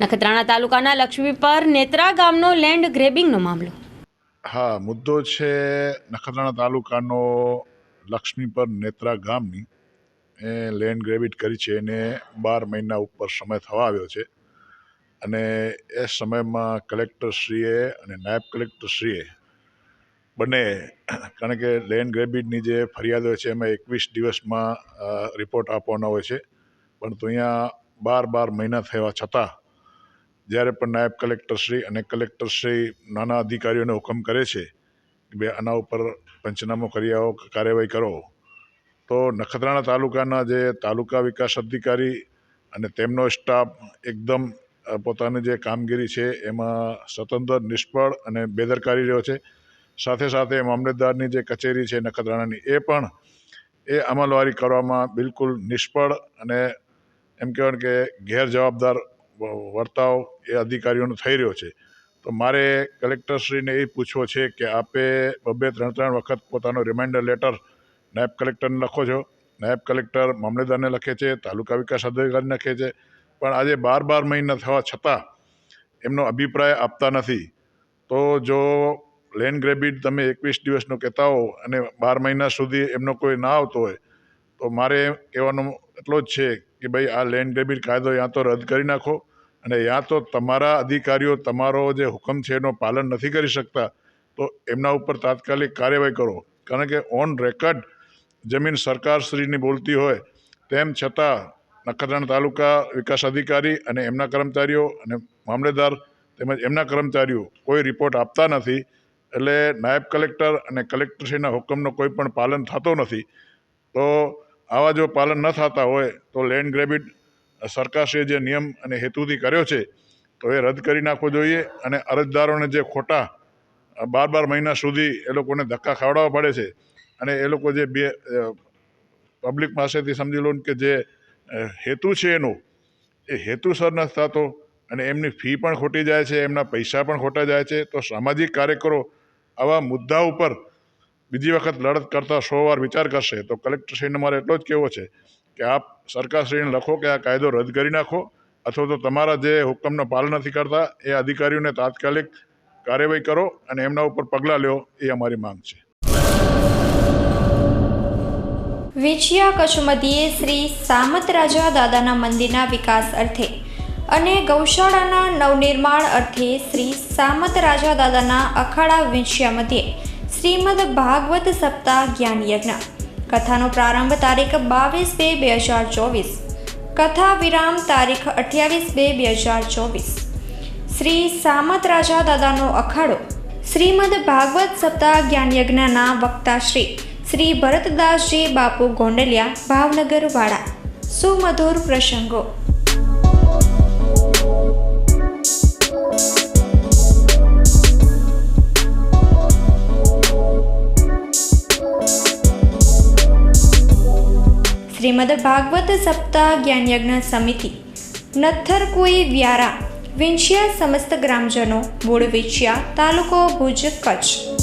નખત્રાણા તાલુકાના લક્ષ્મી પર નેત્રા ગામનો લેન્ડ ગ્રેબિંગનો મામલો. હા, મુદ્દો છે નખત્રાણા તાલુકાનો લક્ષ્મી પર નેત્રા ગામની. એ લેન્ડ ગ્રેબિટ કરી છે. એને બાર મહિના ઉપર સમય થવા આવ્યો છે. અને એ સમયમાં કલેક્ટરશ્રીએ અને નાયબ કલેક્ટરશ્રીએ બંને, કારણ કે લેન્ડ ગ્રેબિટની જે ફરિયાદ હોય છે, એમાં એકવીસ દિવસમાં રિપોર્ટ આપવાનો હોય છે. પણ તો અહીંયા બાર બાર મહિના થયા છતાં જ્યારે પણ નાયબ કલેક્ટરશ્રી અને કલેક્ટરશ્રી નાના અધિકારીઓને હુકમ કરે છે કે ભાઈ આના ઉપર પંચનામો કરી આવો, કાર્યવાહી કરો, તો નખત્રાણા તાલુકાના જે તાલુકા વિકાસ અધિકારી અને તેમનો સ્ટાફ એકદમ પોતાની જે કામગીરી છે એમાં સ્વતંત્ર નિષ્ફળ અને બેદરકારી રહ્યો છે. સાથે સાથે મામલતદારની જે કચેરી છે નખત્રાણાની, એ પણ, એ અમલવારી કરવામાં બિલકુલ નિષ્ફળ અને એમ કહેવાય કે ગેરજવાબદાર વર્તાવ એ અધિકારીઓનો થઈ રહ્યો છે. તો મારે કલેક્ટરશ્રીને એ પૂછવો છે કે આપે બબે ત્રણ ત્રણ વખત પોતાનો રિમાઇન્ડર લેટર નાયબ કલેક્ટરને લખો છો. નાયબ કલેક્ટર મામલેદારને લખે છે, તાલુકા વિકાસ અધિકારીને લખે છે. પણ આજે બાર બાર મહિના થવા છતાં એમનો અભિપ્રાય આપતા નથી. તો જો લેન્ડ ગ્રેબિટ તમે એકવીસ દિવસનો કહેતા હો અને બાર મહિના સુધી એમનો કોઈ ના આવતો હોય, તો મારે કહેવાનો એટલો જ છે કે ભાઈ આ લેન્ડ ગ્રેબિટ કાયદો યાં તો રદ કરી નાખો અને યા તો તમારા અધિકારીઓ તમારો જે હુકમ છે એનું પાલન નથી કરી શકતા, તો એમના ઉપર તાત્કાલિક કાર્યવાહી કરો. કારણ કે ઓન રેકર્ડ જમીન સરકારશ્રીની બોલતી હોય, તેમ છતાં નખત્રાણ તાલુકા વિકાસ અધિકારી અને એમના કર્મચારીઓ અને મામલેદાર તેમજ એમના કર્મચારીઓ કોઈ રિપોર્ટ આપતા નથી, એટલે નાયબ કલેક્ટર અને કલેક્ટરશ્રીના હુકમનો કોઈ પણ પાલન થતો નથી. તો આવા જો પાલન ન થતા હોય, તો લેન્ડ ગ્રેબિટ સરકારશ્રીએ જે નિયમ અને હેતુથી કર્યો છે, તો એ રદ કરી નાખવો જોઈએ અને અરજદારોને જે ખોટા બાર બાર મહિના સુધી એ લોકોને ધક્કા ખાવડાવવા પડે છે અને એ લોકો જે બે પબ્લિક પાસેથી સમજી લો કે જે હેતુ છે એનો, એ હેતુસર નથી થતો અને એમની ફી પણ ખોટી જાય છે, એમના પૈસા પણ ખોટા જાય છે, તો સામાજિક કાર્યકરો આવા મુદ્દા ઉપર બીજી વખત લડત કરતા સો વાર વિચાર કરશે, તો કલેક્ટરશ્રીને મારે એટલો જ કહેવો છે કે આપ સરકારશ્રીને લખો કે આ કાયદો રદ કરી નાખો, અથવા તો તમારા જે હુકમનો પાલન નથી કરતા, એ અધિકારીઓને તાત્કાલિક કાર્યવાહી કરો અને એમના ઉપર પગલાં લ્યો, એ અમારી માંગ છે. વેચિયા કચ્છ મધ્યે શ્રી સામત રાજા દાદાના મંદિરના વિકાસ અર્થે અને ગૌશાળાના નવનિર્માણ અર્થે શ્રી સામત રાજા દાદાના અખાડા વેચિયા મધ્યે શ્રીમદ ભાગવત સપ્તાહ જ્ઞાન યજ્ઞ. કથાનો પ્રારંભ તારીખ બાવીસ બે બે હજાર ચોવીસ. કથા વિરામ તારીખ અઠ્યાવીસ બે બે હજાર ચોવીસ. શ્રી સામત રાજા દાદાનો અખાડો. શ્રીમદ ભાગવત સપ્તાહ જ્ઞાન યજ્ઞના વક્તા શ્રી શ્રી ભરતદાસજી બાપુ ગોંડલિયા, ભાવનગર વાળા સુમધુર પ્રસંગો. શ્રીમદ ભાગવત સપ્તાહ જ્ઞાન યજ્ઞ સમિતિ કુઈ વ્યારા. વિંછિયા સમસ્ત ગ્રામજનો, મૂળ વિંછિયા, તાલુકો ભુજ, કચ્છ.